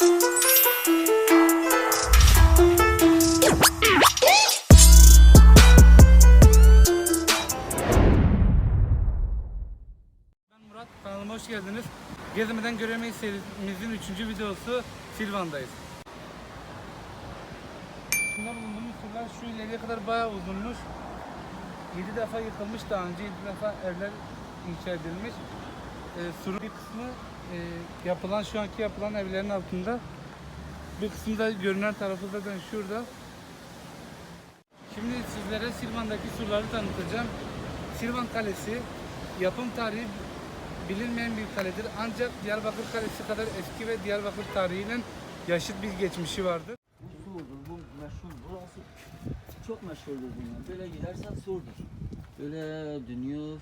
Murat, kanalıma hoş geldiniz. Gezmeden Göremeyiz serimizin 3. videosu Silvan'dayız. Bunlar bulunduğumuz surlar şu ileriye kadar bayağı uzunmuş. 7 defa yıkılmış daha önce, 7 defa evler inşa edilmiş. Ee, surun bir kısmı e, yapılan, şu anki yapılan evlerin altında. Bir kısmı da görünen tarafı zaten şurada. Şimdi sizlere Silvan'daki surları tanıtacağım. Silvan Kalesi yapım tarihi bilinmeyen bir kaledir. Ancak Diyarbakır Kalesi kadar eski ve Diyarbakır tarihiyle yaşıt bir geçmişi vardır. Bu surdur, bu meşhur, burası çok meşhurdur bunlar. Böyle gidersen surdur. Böyle dönüyor.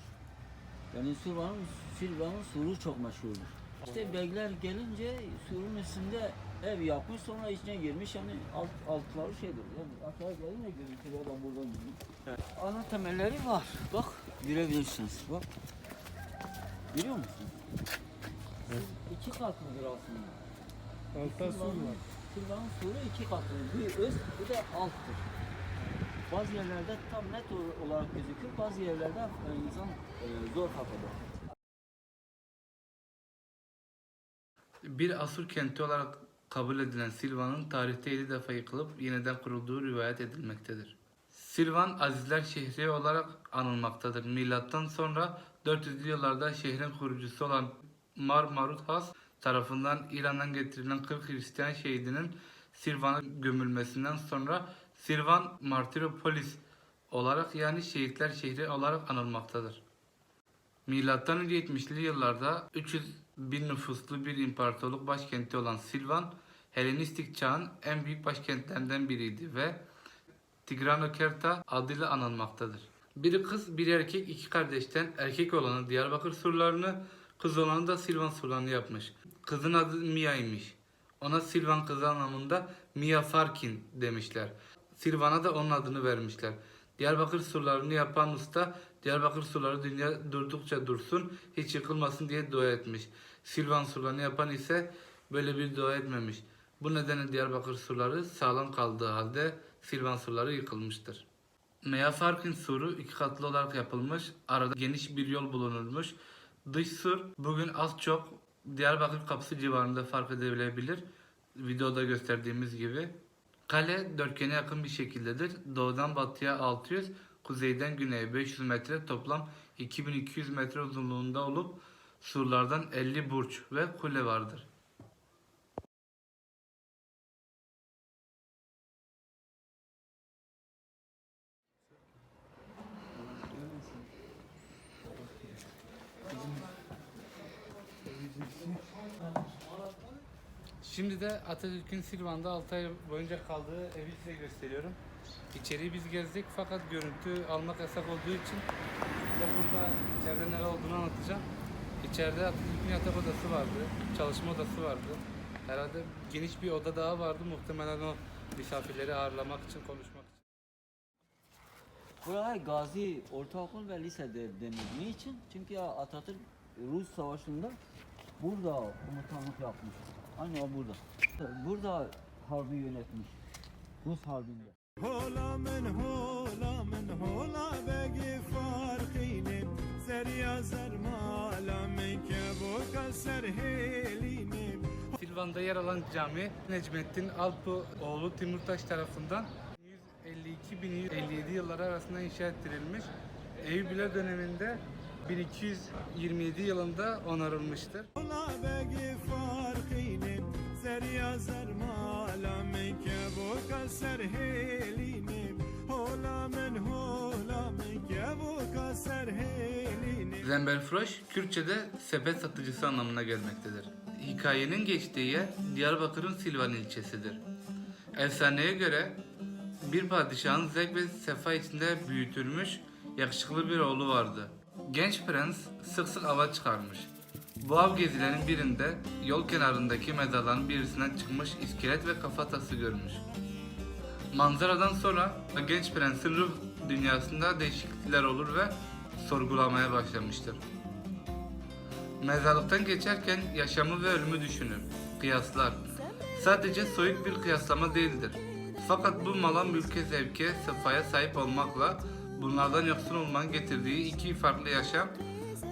Yani Silvan'ın, Silvan'ın suru çok meşhurdur. İşte beyler gelince surun üstünde ev yapmış sonra içine girmiş yani alt, altları şeydir. Yani aşağı gelince görüntüler ben buradan gidiyorum. Ana temelleri var. Bak görebilirsiniz. Bak. Görüyor musun? İki katlıdır aslında. Altta sur var. Silvanın suru iki katlı. Bir üst, bir de alttır. Bazı yerlerde tam net ol- olarak gözükür, bazı yerlerde e, insan e, zor kafada. Bir Asur kenti olarak kabul edilen Silvan'ın tarihte 7 defa yıkılıp yeniden kurulduğu rivayet edilmektedir. Silvan Azizler şehri olarak anılmaktadır. Milattan sonra 400'lü yıllarda şehrin kurucusu olan Mar Marut Has tarafından İran'dan getirilen 40 Hristiyan şehidinin Silvan'a gömülmesinden sonra Silvan Martiropolis olarak yani şehitler şehri olarak anılmaktadır. Milattan önce 70'li yıllarda 300 bin nüfuslu bir imparatorluk başkenti olan Silvan, Helenistik çağın en büyük başkentlerinden biriydi ve Tigranokerta adıyla anılmaktadır. Biri kız, bir erkek, iki kardeşten erkek olanı Diyarbakır surlarını, kız olanı da Silvan surlarını yapmış. Kızın adı Mia'ymış. Ona Silvan kızı anlamında Mia Farkin demişler. Silvan'a da onun adını vermişler. Diyarbakır surlarını yapan usta Diyarbakır surları dünya durdukça dursun hiç yıkılmasın diye dua etmiş. Silvan surlarını yapan ise böyle bir dua etmemiş. Bu nedenle Diyarbakır surları sağlam kaldığı halde Silvan surları yıkılmıştır. Mea Farkin suru iki katlı olarak yapılmış. Arada geniş bir yol bulunurmuş. Dış sur bugün az çok Diyarbakır kapısı civarında fark edilebilir. Videoda gösterdiğimiz gibi. Kale dörtgene yakın bir şekildedir. Doğudan batıya 600, kuzeyden güneye 500 metre toplam 2200 metre uzunluğunda olup surlardan 50 burç ve kule vardır. Şimdi de Atatürk'ün Silvan'da 6 ay boyunca kaldığı evi size gösteriyorum. İçeriği biz gezdik fakat görüntü almak yasak olduğu için de burada içeride neler olduğunu anlatacağım. İçeride Atatürk'ün yatak odası vardı, çalışma odası vardı. Herhalde geniş bir oda daha vardı muhtemelen o misafirleri ağırlamak için, konuşmak için. Buraya Gazi Ortaokul ve Lise de denir. Niçin? Çünkü Atatürk Rus Savaşı'nda burada komutanlık yapmış. Aynı o burada. Burada harbi yönetmiş. Rus harbinde. Hola men hola men hola begi farkine Zerya zermala men kebuka serheline Silvan'da yer alan cami Necmettin Alpu oğlu Timurtaş tarafından 152-1157 yılları arasında inşa ettirilmiş. Eyüpler döneminde 1227 yılında onarılmıştır. كبوك سرهيليني هولا من هولا من كبوك سرهيليني Zemberfroş, Kürtçe'de sepet satıcısı anlamına gelmektedir. Hikayenin geçtiği yer Diyarbakır'ın Silvan ilçesidir. Efsaneye göre bir padişahın zevk ve sefa içinde büyütülmüş yakışıklı bir oğlu vardı. Genç prens sık sık ava çıkarmış. Bu av gezilerinin birinde yol kenarındaki mezarların birisinden çıkmış iskelet ve kafatası görmüş. Manzaradan sonra genç prensin ruh dünyasında değişiklikler olur ve sorgulamaya başlamıştır. Mezarlıktan geçerken yaşamı ve ölümü düşünür, kıyaslar. sadece soyut bir kıyaslama değildir. Fakat bu mala, mülke, zevke, sıfaya sahip olmakla bunlardan yoksun olmanın getirdiği iki farklı yaşam,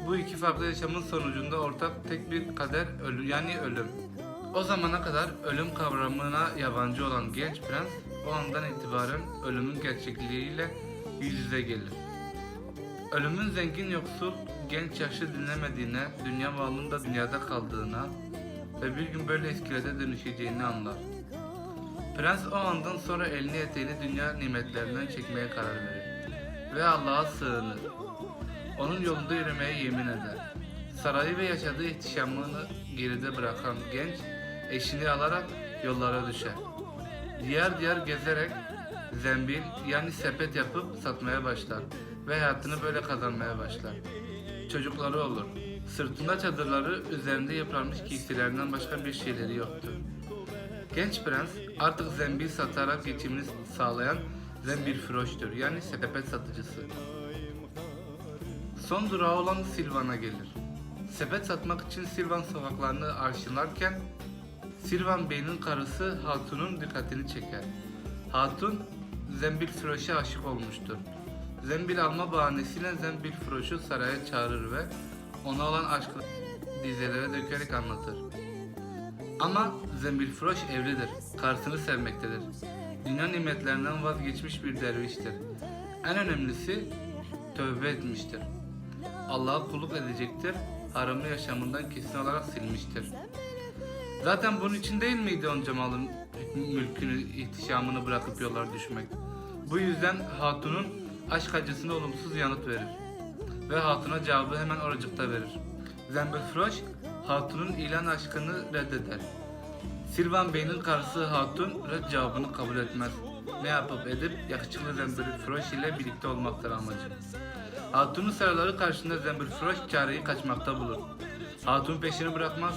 bu iki farklı yaşamın sonucunda ortak tek bir kader ölü yani ölüm. O zamana kadar ölüm kavramına yabancı olan genç prens o andan itibaren ölümün gerçekliğiyle yüz yüze gelir. Ölümün zengin yoksul genç yaşlı dinlemediğine, dünya malının da dünyada kaldığına ve bir gün böyle iskelete dönüşeceğini anlar. Prens o andan sonra elini eteğini dünya nimetlerinden çekmeye karar verir ve Allah'a sığınır. Onun yolunda yürümeye yemin eder. Sarayı ve yaşadığı ihtişamını geride bırakan genç eşini alarak yollara düşer. Diğer diğer gezerek zembil yani sepet yapıp satmaya başlar ve hayatını böyle kazanmaya başlar. Çocukları olur. Sırtında çadırları, üzerinde yıpranmış giysilerinden başka bir şeyleri yoktur. Genç prens artık zembil satarak geçimini sağlayan zembil froştur yani sepet satıcısı. Son durağı olan Silvan'a gelir. Sepet satmak için Silvan sokaklarını arşınlarken Silvan Bey'in karısı Hatun'un dikkatini çeker. Hatun Zembil Froş'a aşık olmuştur. Zembil alma bahanesiyle Zembil Froş'u saraya çağırır ve ona olan aşkını dizelere dökerek anlatır. Ama Zembil Froş evlidir, karısını sevmektedir. Dünya nimetlerinden vazgeçmiş bir derviştir. En önemlisi tövbe etmiştir. Allah'a kulluk edecektir, haramlı yaşamından kesin olarak silmiştir. Zaten bunun için değil miydi onca malın mülkünü, ihtişamını bırakıp yollara düşmek? Bu yüzden Hatun'un aşk acısına olumsuz yanıt verir. Ve Hatun'a cevabı hemen oracıkta verir. Zembelfroş, Hatun'un ilan aşkını reddeder. Silvan Bey'in karısı Hatun red cevabını kabul etmez. Ne yapıp edip yakışıklı Zembelfroş ile birlikte olmaktır amacı. Hatun'un sarıları karşısında Zembelfroş çareyi kaçmakta bulur. Hatun peşini bırakmaz.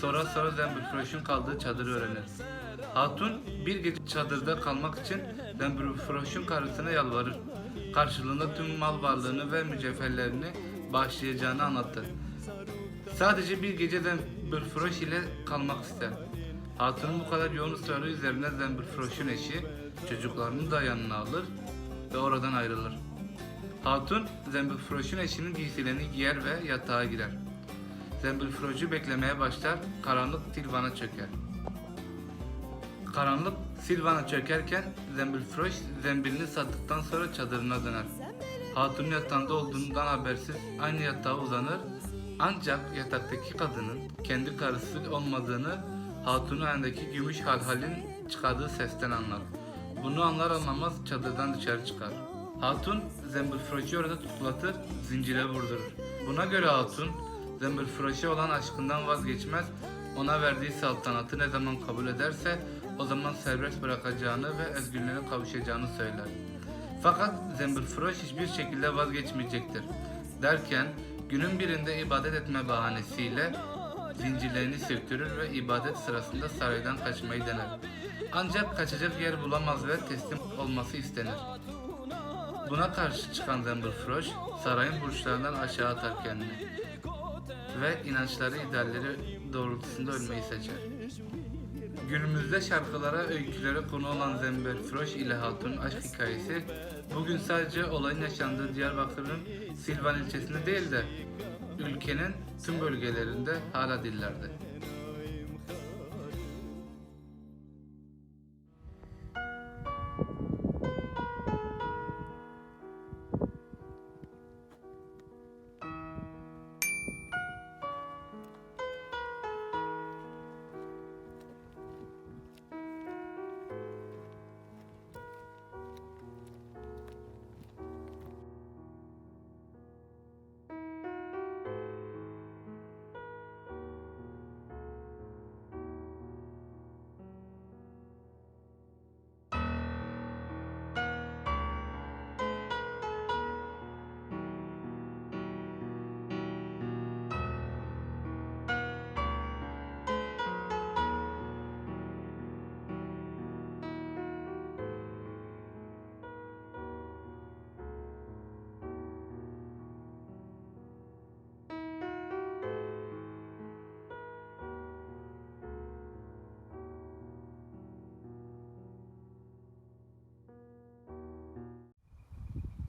Sonra sonra Zembelfroş'un kaldığı çadırı öğrenir. Hatun bir gece çadırda kalmak için Zembelfroş'un karısına yalvarır. Karşılığında tüm mal varlığını ve mücevherlerini bağışlayacağını anlatır. Sadece bir gece Zembelfroş ile kalmak ister. Hatun'un bu kadar yoğun ısrarı üzerine Zembelfroş'un eşi çocuklarını da yanına alır ve oradan ayrılır. Hatun Zembelfroş'un eşinin giysilerini giyer ve yatağa girer. Zembelfroş'u beklemeye başlar, karanlık Silvan'a çöker. Karanlık Silvan'a çökerken Zembelfroş zembilini sattıktan sonra çadırına döner. Hatunun yatağında olduğundan habersiz aynı yatağa uzanır ancak yataktaki kadının kendi karısı olmadığını hatunun elindeki gümüş halhalin çıkardığı sesten anlar. Bunu anlar anlamaz çadırdan dışarı çıkar. Hatun Zembelfroş'u orada tutlatır, zincire vurdurur. Buna göre Hatun Zembelfroş'a olan aşkından vazgeçmez, ona verdiği saltanatı ne zaman kabul ederse o zaman serbest bırakacağını ve özgürlüğüne kavuşacağını söyler. Fakat Zembelfroş hiçbir şekilde vazgeçmeyecektir. Derken günün birinde ibadet etme bahanesiyle zincirlerini söktürür ve ibadet sırasında saraydan kaçmayı dener. Ancak kaçacak yer bulamaz ve teslim olması istenir. Buna karşı çıkan Zembelfroş sarayın burçlarından aşağı atar kendini ve inançları idealleri doğrultusunda ölmeyi seçer. Günümüzde şarkılara, öykülere konu olan Zembelfroş ile Hatun aşk hikayesi bugün sadece olayın yaşandığı Diyarbakır'ın Silvan ilçesinde değil de ülkenin tüm bölgelerinde hala dillerde.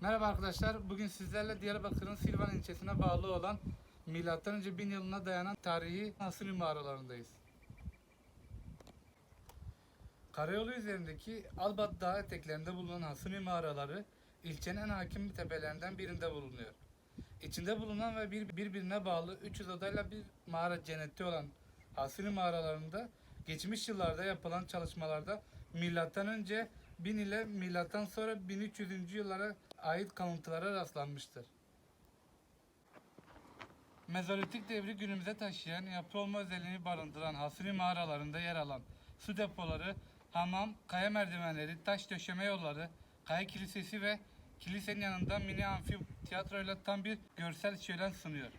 Merhaba arkadaşlar. Bugün sizlerle Diyarbakır'ın Silvan ilçesine bağlı olan M.Ö. 1000 yılına dayanan tarihi Hasuni mağaralarındayız. Karayolu üzerindeki Albat Dağı eteklerinde bulunan Hasuni mağaraları ilçenin en hakim tepelerinden birinde bulunuyor. İçinde bulunan ve bir, birbirine bağlı 300 odayla bir mağara cenneti olan Hasuni mağaralarında geçmiş yıllarda yapılan çalışmalarda milattan önce 1000 ile milattan sonra 1300. yıllara ait kalıntılara rastlanmıştır. Mezolitik devri günümüze taşıyan yapı olma özelliğini barındıran Hasuni mağaralarında yer alan su depoları, hamam, kaya merdivenleri, taş döşeme yolları, kaya kilisesi ve kilisenin yanında mini amfi tiyatroyla tam bir görsel şölen sunuyor.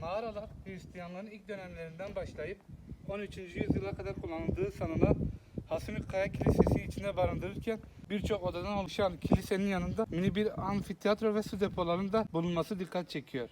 Mağaralar Hristiyanların ilk dönemlerinden başlayıp 13. yüzyıla kadar kullanıldığı sanılan Hasuni Kaya Kilisesi içinde barındırırken birçok odadan oluşan kilisenin yanında mini bir amfiteyatro ve su depolarının da bulunması dikkat çekiyor.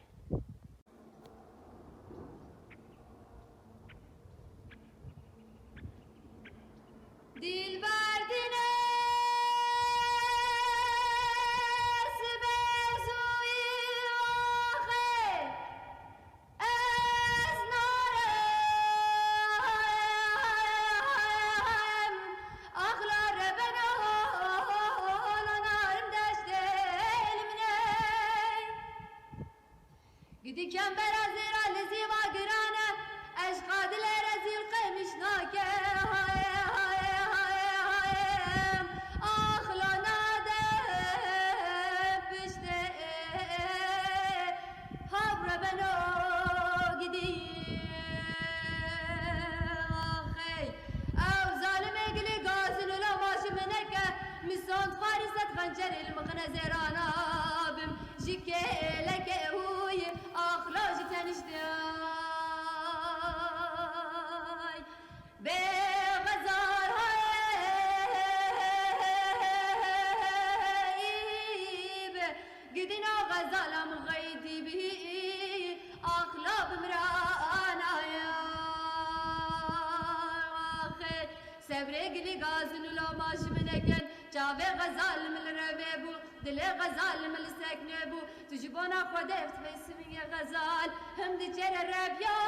به غزال مل روی بو دل غزال مل سکنبو بو تو جبانا خودفت اسمی غزال هم دیجر ربیا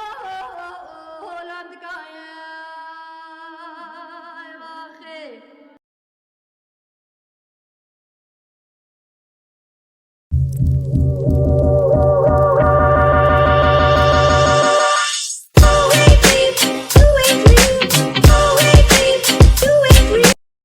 ولند گایم